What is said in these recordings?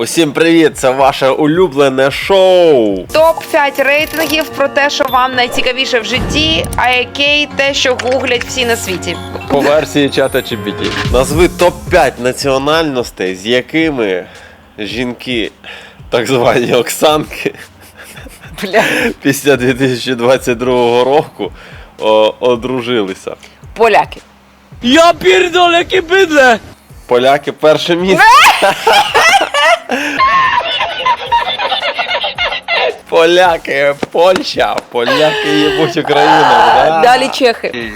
Усім привіт! Це ваше улюблене шоу. Топ 5 рейтингів про те, що вам найцікавіше в житті, а який те, що гуглять всі на світі. По версії чата GPT. Назви топ-5 національностей, з якими жінки, так звані Оксанки, Бля. після 2022 року о, одружилися. Поляки. Ja pierdolę, jakie bydle! Поляки перше місце. Поляки, Польща, поляки їбуть Україну. Да. Далі чехи.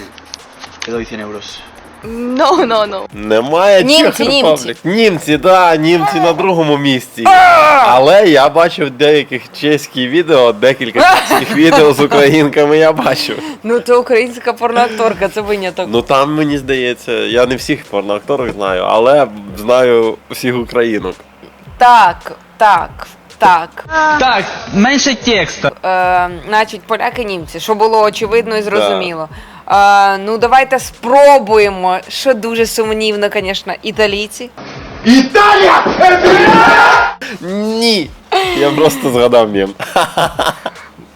Te doy 100 euros. No, no, no. Немає Німці, Czech німці. Німці, да, німці на другому місці. Але я бачив деяких чеських відео, декілька чеських відео з українками я бачив. Ну то українська порноакторка, це виняток. Ну там мені здається, я не всіх порноакторів знаю, але знаю всіх українок. Так, так, так. Так, менше текста. Е, значить, поляки німці, що було очевидно і зрозуміло. Е, ну, давайте спробуємо, що дуже сумнівно, звісно, італійці. Італія! Ні! Я просто згадав мєм.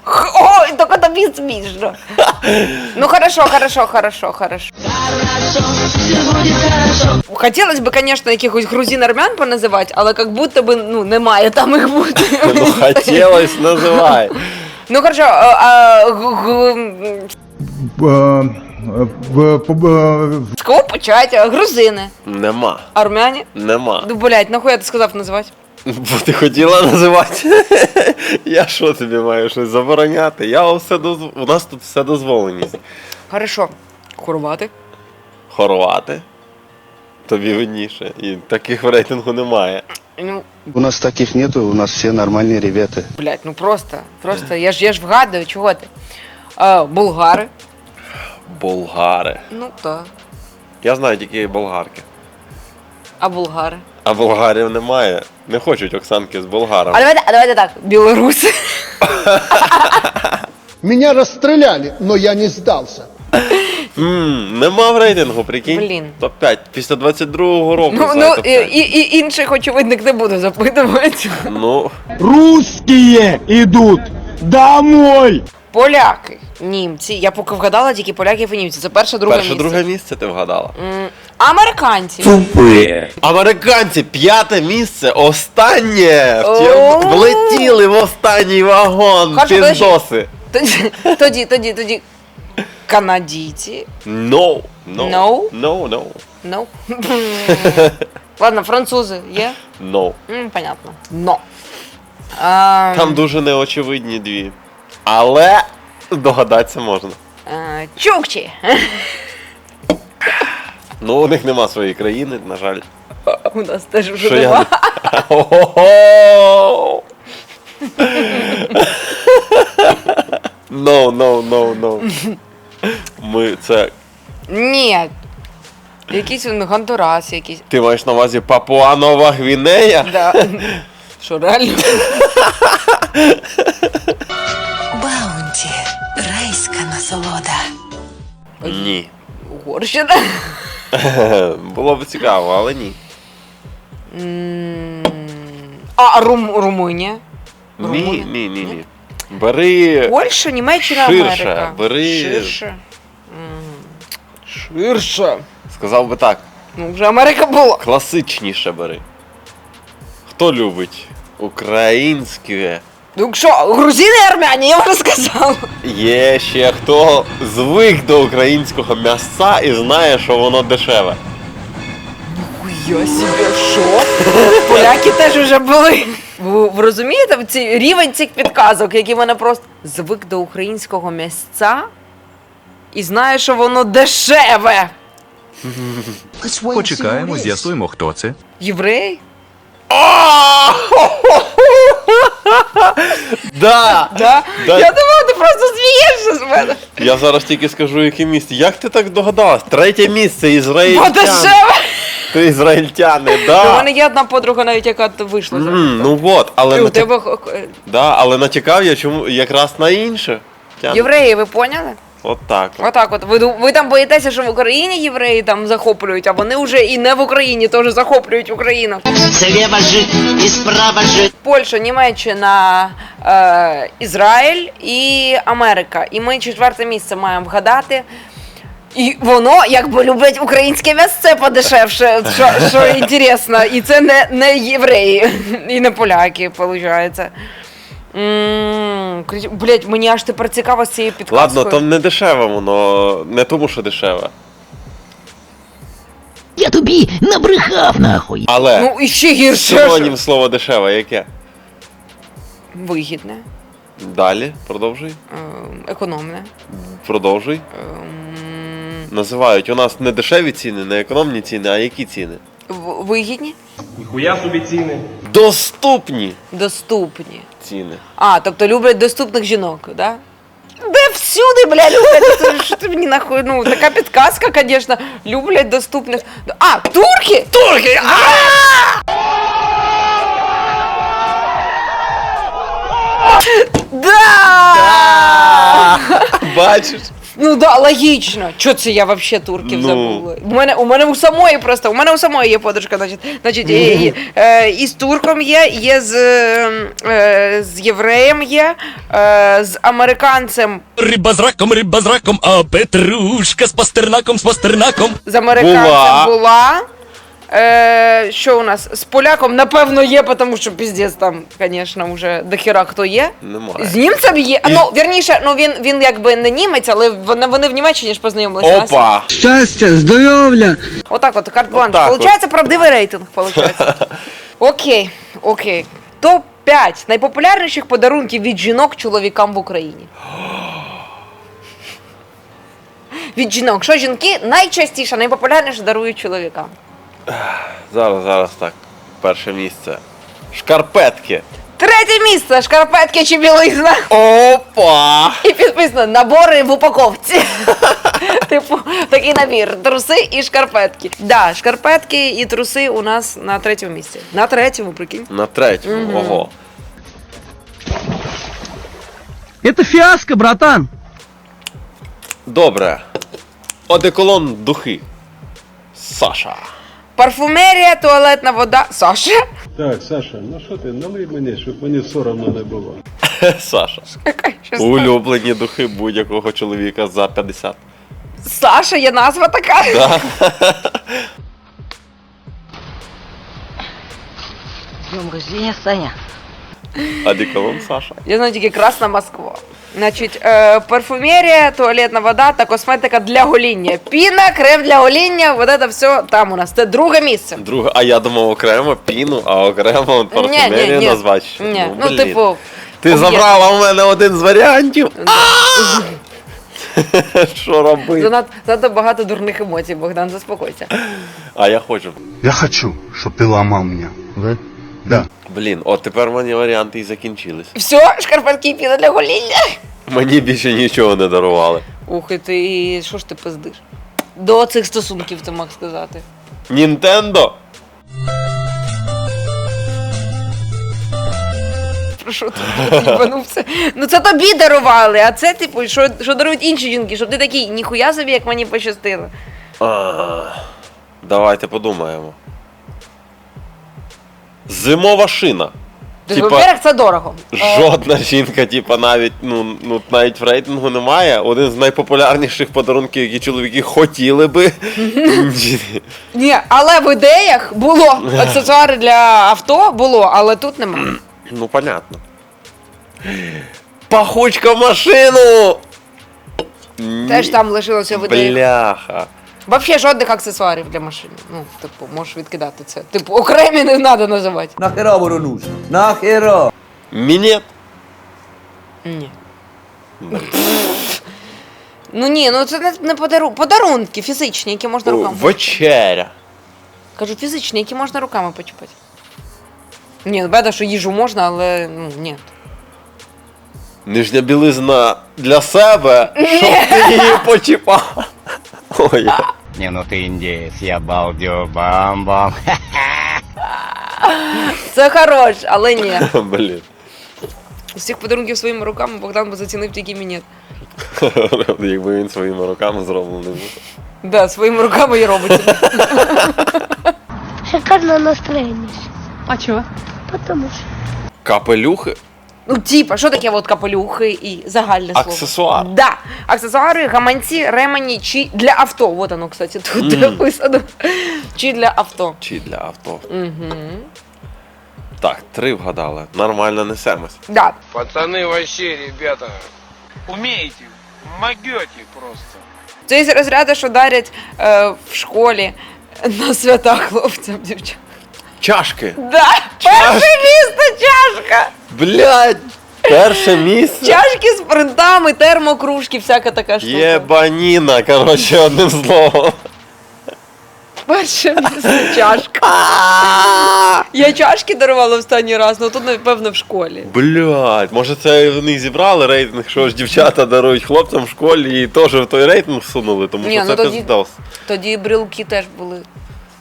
Х- Ой, тільки тобі смішно. Ну хорошо, хорошо, хорошо, хорошо. Хотілося б, звісно, якихось грузин-армян поназивати, але як будто би ну, немає там їх бути. Ну хотілось, називай. Ну хорошо, а, а, з кого почати? Грузини, Нема. армяні. Нема. Ну, блядь, нахуя ти сказав називати? Бо ти хотіла називати. Я що тобі маю щось забороняти? Я все доз... У нас тут все дозволеність. Хорошо. Хорвати. Хорвати. Тобі видніше. І таких в рейтингу немає. Ну, У нас таких нету, у нас все нормальные ребята. блядь, ну просто, просто, я ж, я ж вгадую, чого ти. А, булгари. Болгари. Ну так. Я знаю тільки болгарки. А булгари. А болгарів немає. Не хочуть Оксанки з А болгарами. давайте, а давайте так, білоруси. Меня расстреляли, но я не сдался. Ммм, нема в рейтингу, прикинь. Блін. Топ-5. Після 22-го року. Ну, знає ну і, топ-5. і, і інших очевидних не буду запитувати. Ну, Русские идут домой! Поляки, німці. Я поки вгадала тільки поляків і німців. Це перше, друге перше, місце. друге місце ти вгадала. М, Американці. Американці, п'яте місце, останнє! О! Влетіли в останній вагон, Хорошо, подожди. піздоси. Тоді, тоді, тоді, тоді. Канадійці. No, no, No? no, no, Ну. Ладно, французи є? no. М, Понятно. Но. А, Там дуже неочевидні дві. Але догадатися можна. а, Чукчі. Ну, у них нема своєї країни, на жаль. У нас теж вже Що я нема. не... Хо-хо-хо! No, no, no, no. Ми це. Ні. Якийсь він Гондурас якийсь. Ти маєш на увазі Папуа-Нова Гвінея? Да. Що реально? Баунті. Райська насолода. Ні. Угорщина. Було б цікаво, але ні. А, Рум, Румунія. Ні, Румунія? ні, ні, ні. Бери. Польща, Німеччина, Ширше, Америка. бери- Ширше. Ширше. Сказав би так, Ну, вже Америка була. класичніше бери. Хто любить українське? Ну що, грузини і армяні, я вже сказала. Є ще хто звик до українського м'яса і знає, що воно дешеве. Я себе що? Поляки теж вже були. Ви, ви розумієте ці, рівень цих підказок, які мене просто звик до українського місця і знає, що воно дешеве. Почекаємо, з'ясуємо, хто це. Єврей? Да! Да? Да. Я думала, ти просто смієшся з мене. Я зараз тільки скажу, яке місце. Як ти так догадалась? Третє місце Бо ізраїльтян. дешеве. Ти ізраїльтяни, У да. мене є одна подруга, навіть яка вийшла за. М, ну от, але, І у тебе х- х- да, але натякав я чому якраз на інше. Тян. євреї, ви поняли? От так. от. Отак, от ви, ду- ви там боїтеся, що в Україні євреї там захоплюють, а вони вже і не в Україні теж захоплюють Україну. Слева жить и справа жить. Польща, Німеччина, е, Ізраїль і Америка. І ми четверте місце маємо вгадати. І воно якби люблять українське м'ясце подешевше, що, що інтересно. І це не, не євреї і не поляки, виходить. Блять, мені аж тепер цікаво з цією підказкою. Ладно, то не дешеве воно, не тому, що дешеве. Я тобі набрехав нахуй. Але Ну, і ще гірше. синонім слова дешеве, яке? Вигідне, Далі, продовжуй. ем, економне. Продовжуй. ем, Називають у нас не дешеві ціни, не економні ціни, а які ціни? в- Вигідні? Ніхуя собі ціни. Доступні Доступні. ціни. А, тобто люблять доступних жінок, да? Де всюди, бля, люблять. Це Що ти мені нахуй? Ну, така підказка, звісно. Люблять доступних. А, турки! Турки! Да! Бачиш? Ну да, логічно. Чо це я вообще турків Ну. забула? У мене, у мене у самої просто, у мене у самої є подружка, значить, значить є, і, е, і з турком є, є з, е, з євреєм є, е, з американцем, Риба з раком, риба з раком, а петрушка з пастернаком, з пастернаком. з американцем Була. була. Е, що у нас? З поляком, напевно, є, тому що піздець там, звісно, вже дохіра хто є. Немає. З німцем є. Ну, вірніше, ну він, він якби не німець, але вони, вони в Німеччині ж познайомилися. Опа! Щастя, здоров'я. Отак от, карт-бланш. Отак от. Получається правдивий рейтинг, получається. Окей, окей. Топ-5 найпопулярніших подарунків від жінок чоловікам в Україні. Від жінок. Що жінки найчастіше, найпопулярніше дарують чоловікам? Зараз, зараз так. Перше місце. Шкарпетки. Третє місце шкарпетки чи білизна. Опа! І підписано набори в упаковці. Типу, такий набір. Труси і шкарпетки. Да, шкарпетки і труси у нас на третьому місці. На третьому, прикинь. На третьому. Ого. Это фиаско, братан. Добре. Одеколон духи. Саша. Парфумерія, туалетна вода. Саша? Так, Саша, ну що ти, налий мені, щоб мені соромно не було. Саша. Улюблені духи будь-якого чоловіка за 50. Саша є назва така. С днем рождения, Саня. Одеколон Саша. Я знаю тільки Красна Москва. Значить, е, парфумерія, туалетна вода та косметика для гоління. Піна, крем для гоління, вот це все там у нас. Це друге місце. Друге, а я думав окремо піну, а окремо парфумерію назвати. ще. Ні, ну, блін. типу. Ти забрала у мене один з варіантів. Що робити? Занадто, занадто багато дурних емоцій, Богдан, заспокойся. А я хочу. Я хочу, чтобы ты ломал меня. Да. Блін, от тепер мені варіанти і закінчились. Все, шкарпетки і піна для гоління. Мені більше нічого не дарували. Ух, і ти, що ж ти пиздиш? До цих стосунків ти мог сказати. Нінтендо? Про що ти їбанувся? Ну це тобі дарували, а це, типу, що, що дарують інші жінки, щоб ти такий, ніхуя собі, як мені пощастило. А, Давайте подумаємо. Зимова шина. Типа- во-первых, це дорого. Жодна жінка, типа, навіть ну, ну навіть в рейтингу немає. Один з найпопулярніших подарунків, які чоловіки хотіли би. Ні, але в ідеях було. Аксесуари для авто було, але тут немає. ну, понятно. Пахучка в машину! Теж там лишилося в ідеях. Бляха. Взагалі жодних аксесуарів для машини. Ну, типу, можеш відкидати це. Типу, окремі не треба називати. Нахера воно нужно? Нахера? Мінет. Ні. Ну ні, ну це не, не подарунки. Подарунки фізичні, які можна руками. Вечеря. Кажу, фізичні, які можна руками почіпати. Ні, ну беда, що їжу можна, але ну ні. Нижня білизна для себе, щоб ти її почіпав. Ой, я- Не, ну ты индеец, я балдю, бам-бам. Це хорош, але ні. блін. З цих подарунків своїми руками Богдан би зацінив тільки мінет. Якби він своїми руками зроблений був. Да, своїми руками і робить. Шикарное настроение. А чого? Потому что... Капелюхи? Ну, типа, що таке от капелюхи і загальне слово? Аксесуар. Да. Аксесуари, гаманці, ремені чи для авто. Вот оно, кстати, тут написано. Чи для авто. Чи для авто. Угу. Так, три вгадали. Нормально несемось. Да. Пацани, вообще, ребята, умеете, могете просто. Це із розряду, що дарять е, в школі на свята хлопцям, дівчатам. Чашки. Да, перше місце чашка. Блядь! Перше місце. Чашки з принтами, термокружки, всяка така штука. Єбаніна, коротше, одним словом. Перше місце чашка. Я чашки дарувала останній раз, ну тут, напевно, в школі. Блядь, може це вони зібрали рейтинг, що ж дівчата дарують хлопцям в школі і теж в той рейтинг всунули, тому Ні, що ну це тоді- пиздос. Тоді брілки теж були.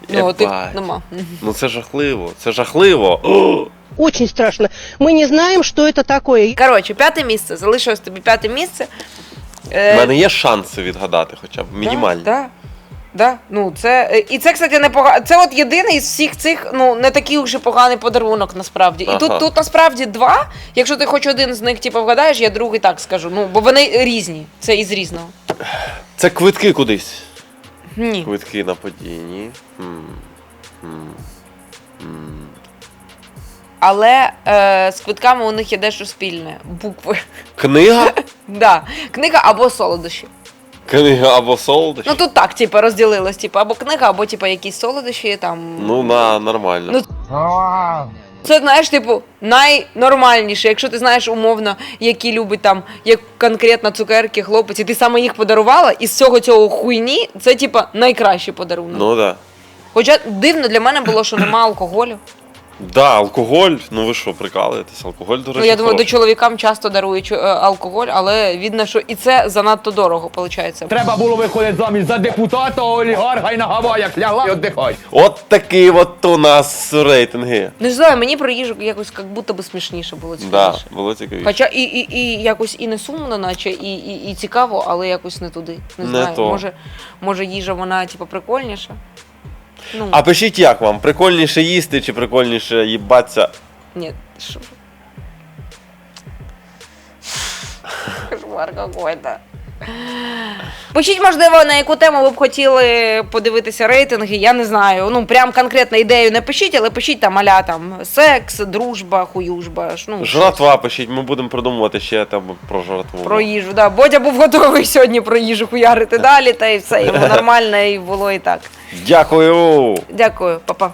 Ну, ти Єбать. нема. Ну це жахливо, це жахливо. О! Очень страшно. Мы не знаем, что это такое. Коротше, п'яте місце. Залишилось тобі п'яте місце. У Е, мене є шанси відгадати хоча б мінімальні. Да, да. Да, ну це е, і це, кстати, не пога... Це от єдиний з всіх цих, ну не такий вже поганий подарунок насправді. І Ага. тут, тут насправді два. Якщо ти хоч один з них типу, вгадаєш, я другий так скажу. Ну, бо вони різні. Це із різного. Це квитки кудись. Ні. Квитки на події. ні? М. М. М. Але е, з квитками у них є дещо спільне. Букви. Книга? Да. Книга або солодощі. Книга або солодощі? Ну тут так, типу, розділилось, типу, або книга, або типу, якісь солодощі там. Ну, на нормально. Ну, Це знаєш, типу, найнормальніше, якщо ти знаєш умовно, які любить там, як конкретно цукерки, хлопець, і ти саме їх подарувала, і з цього цього хуйні, це типу, найкращий подарунок. Ну да. Хоча дивно для мене було, що нема алкоголю. Да, алкоголь. Ну ви що, прикалуєтесь? Алкоголь, до речі, Ну я думаю, до хороший. чоловікам часто дарують е, алкоголь, але видно, що і це занадто дорого, виходить. Треба було виходити заміж за депутата, олігарха і на Гаваях лягла і віддихай. От такі от у нас рейтинги. Не знаю, мені про їжу якось як будто би смішніше було Да, цікавіше. було цікавіше. Хоча і, і, і якось і не сумно, наче, і, і, і цікаво, але якось не туди. Не, Не знаю. то. Може, може їжа вона, типу, прикольніша. Ну, А пишіть як вам? Прикольніше їсти чи прикольніше їбатися? ні, що. Кошмар какой-то. Пишіть, можливо, на яку тему ви б хотіли подивитися рейтинги, я не знаю. Ну, прям конкретно ідею не пишіть, але пишіть там аля там секс, дружба, хуюжба. Ну, Жратва пишіть, ми будемо придумувати ще там про жратву. Про їжу, да. Бодя був готовий сьогодні про їжу хуярити далі, та і все, йому нормально і було і так. Дякую! Дякую, папа.